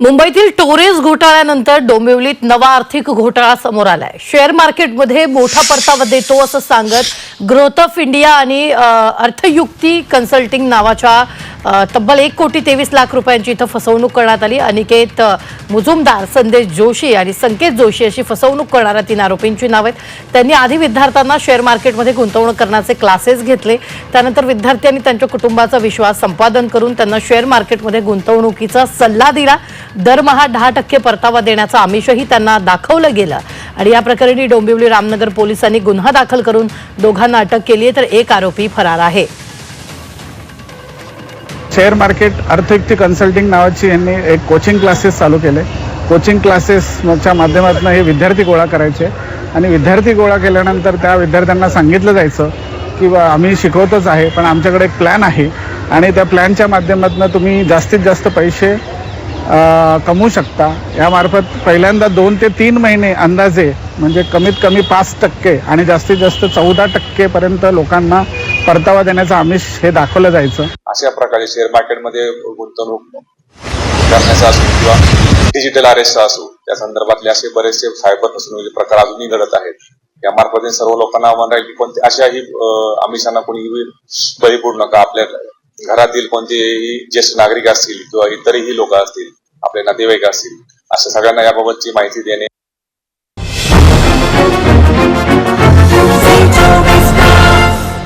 मुंबईतील टोरेस घोटाळ्यानंतर डोंबिवलीत नवा आर्थिक घोटाळा समोर आलाय. शेअर मार्केटमध्ये मोठा परतावा देतो असं सांगत ग्रोथ ऑफ इंडिया आणि अर्थयुक्ती कन्सल्टिंग नावाच्या तब्बल एक कोटी तेवीस लाख रुपयांची इथं फसवणूक करण्यात आली. अनिकेत मुजुमदार संदेश जोशी आणि संकेत जोशी अशी फसवणूक करणाऱ्या तीन आरोपींची नावं आहेत. त्यांनी आधी विद्यार्थ्यांना शेअर मार्केटमध्ये गुंतवणूक करण्याचे क्लासेस घेतले. त्यानंतर विद्यार्थ्यांनी त्यांच्या कुटुंबाचा विश्वास संपादन करून त्यांना शेअर मार्केटमध्ये गुंतवणुकीचा सल्ला दिला. दरमहा दहा टक्के परतावा देण्याचं आमिषही त्यांना दाखवलं गेलं. आणि या प्रकरणी डोंबिवली रामनगर पोलिसांनी गुन्हा दाखल करून दोघांना अटक केली आहे तर एक आरोपी फरार आहे. शेअर मार्केट अर्थयुक्ती कन्सल्टिंग नावाची यांनी एक कोचिंग क्लासेस चालू केले. कोचिंग क्लासेसच्या माध्यमातून हे विद्यार्थी गोळा करायचे. आणि विद्यार्थी गोळा केल्यानंतर त्या विद्यार्थ्यांना सांगितलं जायचं की आम्ही शिकवतच आहे पण आमच्याकडे एक प्लॅन आहे. आणि त्या प्लॅनच्या माध्यमातून तुम्ही जास्तीत जास्त पैसे कमवू शकता. यामार्फत पहिल्यांदा दोन ते तीन महिने अंदाजे म्हणजे कमीत कमी पाच टक्के आणि जास्तीत जास्त चौदा टक्केपर्यंत लोकांना परतावा देण्याचं आमिष हे दाखवलं जायचं. अशा प्रकारे शेअर मार्केटमध्ये गुंतवणूक करण्याचा असो किंवा डिजिटल अरेस्ट असो त्या संदर्भातले असे बरेचसे सायबर फसवणुकीचे प्रकार अजूनही घडत आहेत. या मार्फत सर्व लोकांना आव्हान राहील की कोणते अशाही आमिषांना कोणी बळी पडू नका. आपल्या घरातील कोणतेही ज्येष्ठ नागरिक असतील किंवा इतरही लोक असतील आपले नातेवाईक असतील अशा सगळ्यांना याबाबतची माहिती देणे